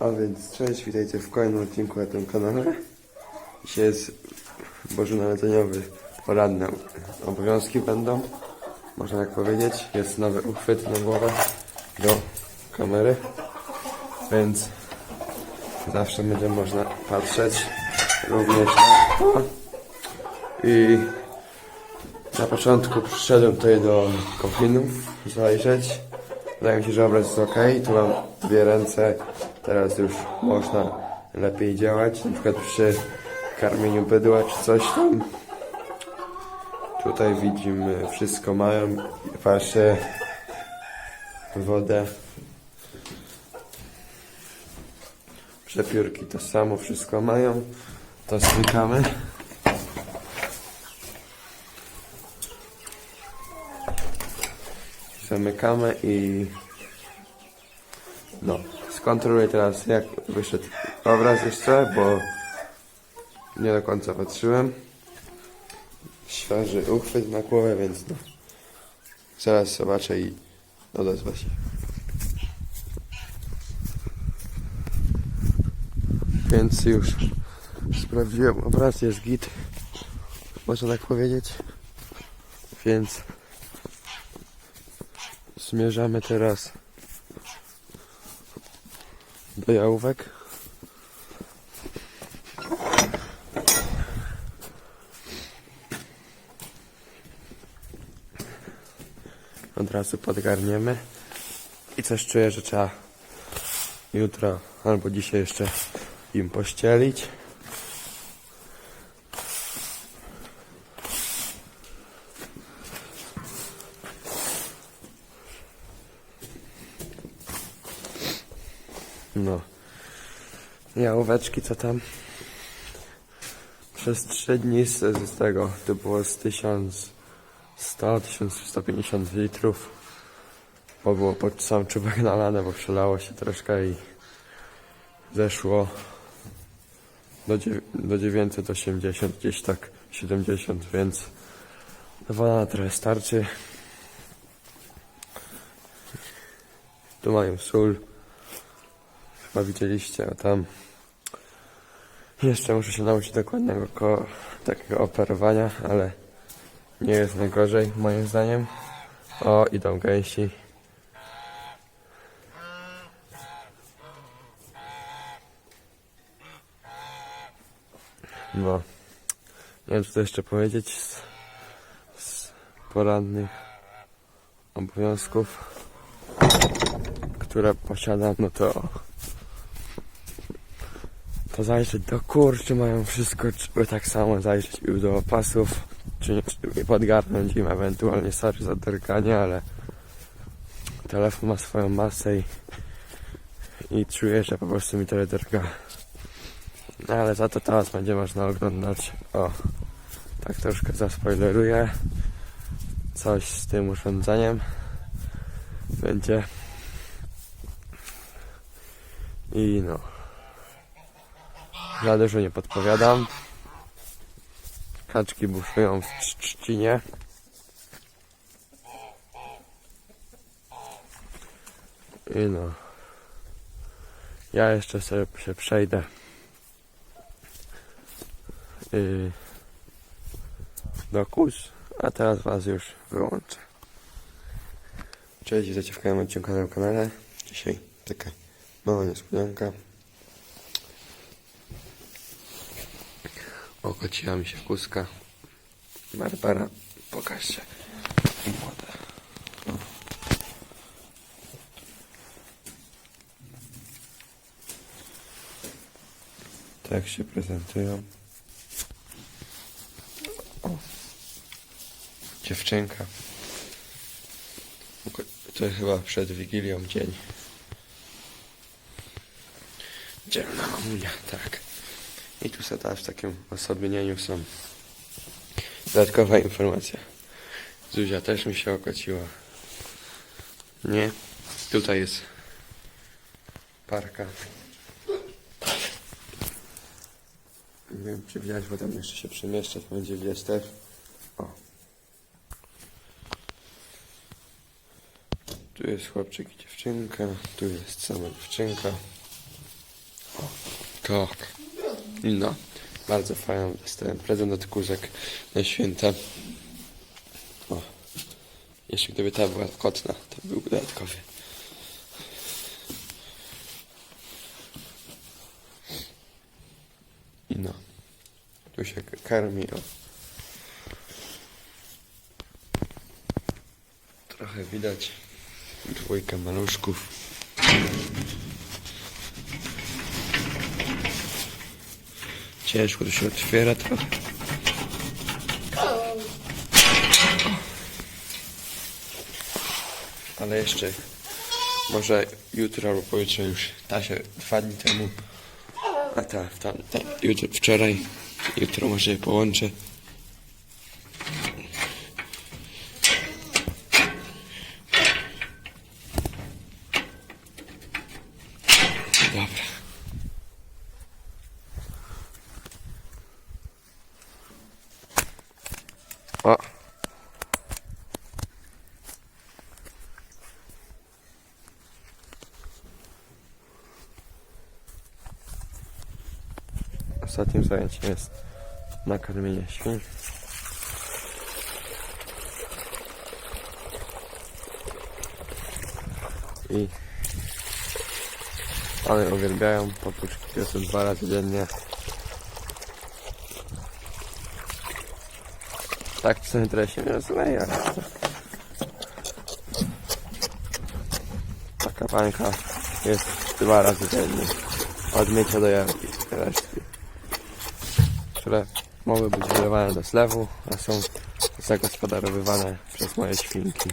A więc cześć, witajcie w kolejnym odcinku na tym kanale. Dzisiaj jest bożonarodzeniowy, poranne obowiązki będą, można tak powiedzieć. Jest nowy uchwyt na głowę do kamery, więc zawsze będzie można patrzeć również na to. I na początku przyszedłem tutaj do kofinów zajrzeć. Wydaje mi się, że obraz jest ok. Tu mam dwie ręce. Teraz już można lepiej działać. Na przykład przy karmieniu bydła czy coś tam. Tutaj widzimy wszystko mają. Paszę, wodę. Przepiórki to samo wszystko mają. To stykamy. Zamykamy i no, skontroluję teraz jak wyszedł obraz jeszcze, bo nie do końca patrzyłem. Świeży uchwyt na głowę, więc no. Zaraz zobaczę i odezwę się. Więc już sprawdziłem obraz, jest git. Można tak powiedzieć. Więc Zmierzamy teraz jałówek. Od razu podgarniemy. I coś czuję, że trzeba jutro albo dzisiaj jeszcze im pościelić. No. Jałóweczki, co tam? Przez 3 dni z, z tego, to było z 1100, 1150 litrów. Bo było pod sam czubek nalane, bo przelało się troszkę i zeszło do, do 980, gdzieś tak 70, więc woda trochę starczy. Tu mają sól. Chyba widzieliście, a tam jeszcze muszę się nauczyć dokładnego ko- takiego operowania, ale nie jest najgorzej moim zdaniem. O, idą gęsi. No, nie wiem co tu jeszcze powiedzieć z, z porannych obowiązków, które posiadam, no to to zajrzeć do kurczy, mają wszystko, czy tak samo zajrzeć do opasów, czy nie czy podgarnąć im ewentualnie sorry za ale telefon ma swoją masę i, i czuję, że po prostu mi tyle drga. No ale za to teraz będzie można oglądać, o, tak troszkę zaspoileruję, coś z tym urządzeniem będzie i no. Za dużo nie podpowiadam. Kaczki buszują w Trz- trzcinie. I no. Ja jeszcze sobie się przejdę. Yy, do kus, a teraz was już wyłączę. Cześć, witajcie w kolejnym na kanale. Dzisiaj taka mała niespodzianka. Okociła mi się kuska. Barbara, pokaż się. Młoda. Tak się prezentują. Dziewczynka. To chyba przed Wigilią dzień. Dzielna mamunia, tak. Sobie w takim osobienieniu są dodatkowa informacja. Zuzia też mi się okociła. Nie. Tutaj jest parka. Nie wiem, czy widać, bo tam jeszcze się przemieszczać będzie widać też. O. Tu jest chłopczyk i dziewczynka. Tu jest sama dziewczynka. Tak. No, bardzo fajną dostałem prezent od kurzek na święta. O, jeszcze gdyby ta była kotna, to był dodatkowy. No, tu się karmi, o. Trochę widać dwójkę maluszków. Ciężko to się otwiera trochę. Ale jeszcze może jutro albo pojutrze już ta się dwa dni temu. A ta, ta, ta jutro, wczoraj. Jutro może je połączę. Ostatnim zajęciem jest nakarmienie świń. I one uwielbiają papuczki, są dwa razy dziennie. Tak w centre się nie rozleja. Taka pańka jest dwa razy dziennie. Od mycia do jarki resztki. Które mogły być wylewane do zlewu, a są zagospodarowywane przez moje świnki.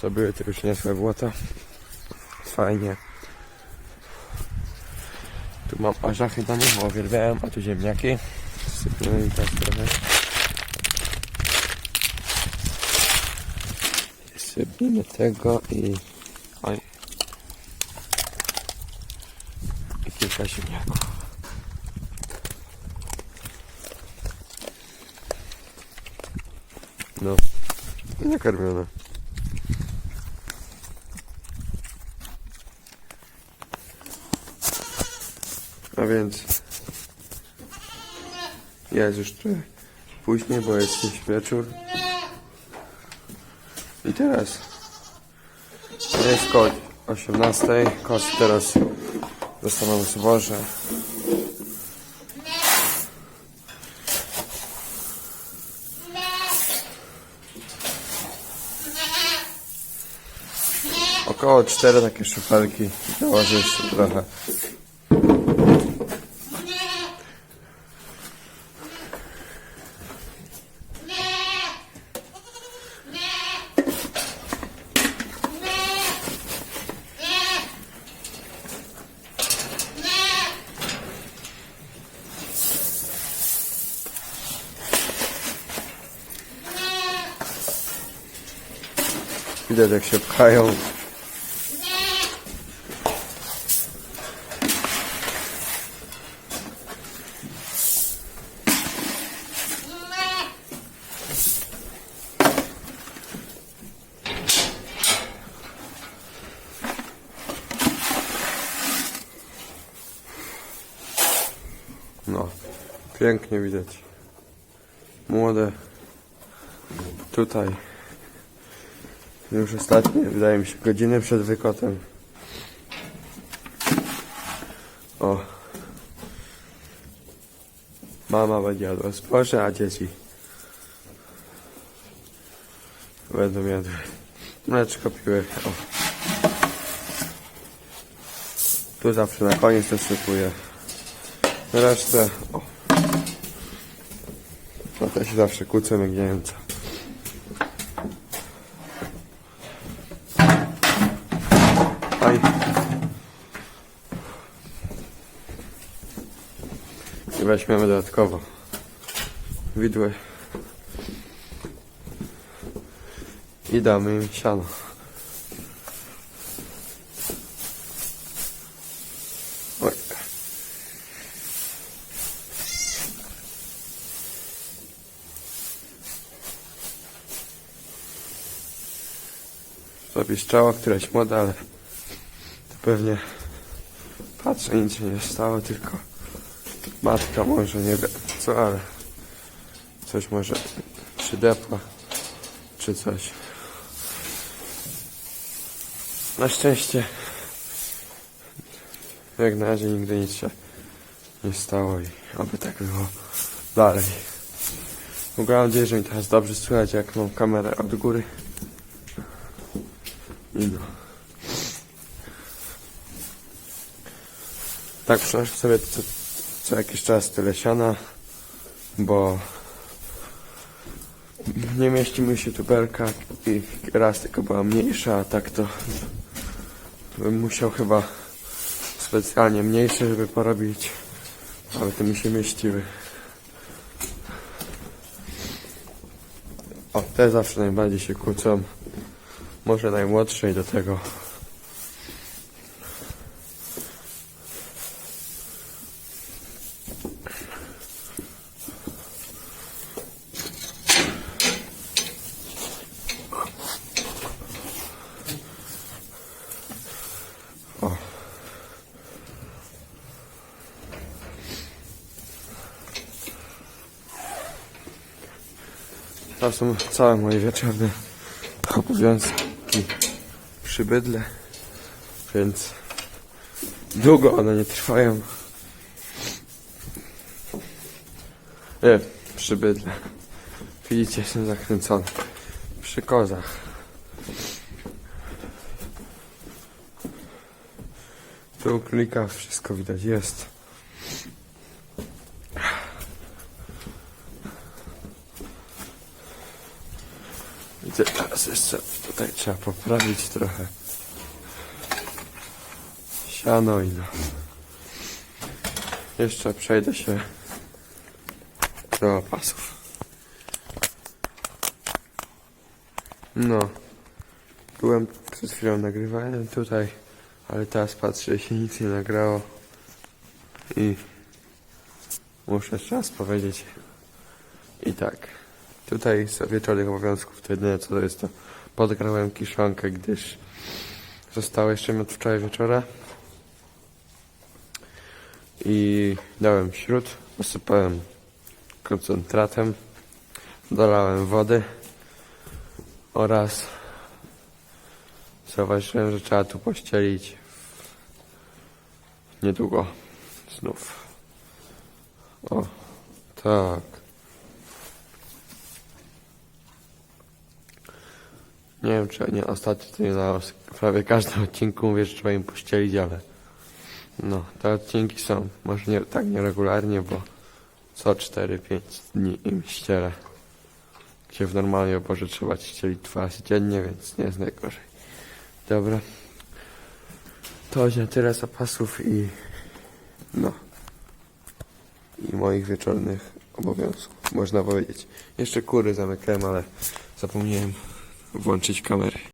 Zrobiły tylko przyniosłe błoto. Fajnie. Tu mam orzechy do nich, bo uwielbiałem, a tu ziemniaki. Sypiemy im teraz trochę. Sypniemy tego i... Oj. I kilka ziemniaków. No. I nakarmione. A więc jest już trochę później, bo jest dziś wieczór. I teraz jest koło 18. Kosy teraz dostaną zboże. Około 4 takie szufelki. Dołożę jeszcze trochę. Widać jak się pchają. No, pięknie widać. Młode. Tutaj. Już ostatnie, wydaje mi się, godziny przed wykotem. O. Mama będzie jadła zboże, a dzieci będą jadły mleczko piły. O. Tu zawsze na koniec dosypuję resztę. O. Trochę się zawsze kłócę, jak nie wiem co. Aj. I weźmiemy dodatkowo widły i damy im siano. To piszczała, któraś młoda, ale to pewnie Patrzę, nic się nie stało, tylko matka może nie wiem co, ale coś może przydepła, czy coś. Na szczęście jak na razie nigdy nic się nie stało i oby tak było dalej. Mam nadzieję, że mi teraz dobrze słychać, jak mam kamerę od góry. Tak przynoszę sobie co, co jakiś czas tyle siana, bo nie mieści mi się tubelka i raz tylko była mniejsza, a tak to bym musiał chyba specjalnie mniejsze, żeby porobić, ale to mi się mieściły. O, te zawsze najbardziej się kłócą. Może najmłodszej do tego. To są całe moje wieczorne obowiązki przy bydle, więc długo one nie trwają. Nie, przy bydle. Widzicie, jestem zakręcony. Przy kozach. Tu klika, wszystko widać jest. Gdzie teraz jeszcze tutaj trzeba poprawić trochę. Siano i no. Jeszcze przejdę się do pasów. No. Byłem przed chwilą nagrywałem tutaj, ale teraz patrzę się nic nie nagrało. I muszę raz powiedzieć. I tak. Tutaj z wieczornych obowiązków to jedyne co to jest to podgrałem kiszonkę, gdyż zostało jeszcze mi od wczoraj wieczora. I dałem śród, posypałem koncentratem, dolałem wody oraz zauważyłem, że trzeba tu pościelić niedługo znów. O, tak. Nie wiem, czy nie ostatnio to nie na prawie każdym odcinku mówię, że trzeba im pościelić, ale no, te odcinki są, może nie tak nieregularnie, bo co 4-5 dni im ścielę. Gdzie w normalnej oborze trzeba ścielić dwa razy dziennie, więc nie jest najgorzej. Dobra. To się tyle zapasów i no. I moich wieczornych obowiązków, można powiedzieć. Jeszcze kury zamykałem, ale zapomniałem włączyć kamery.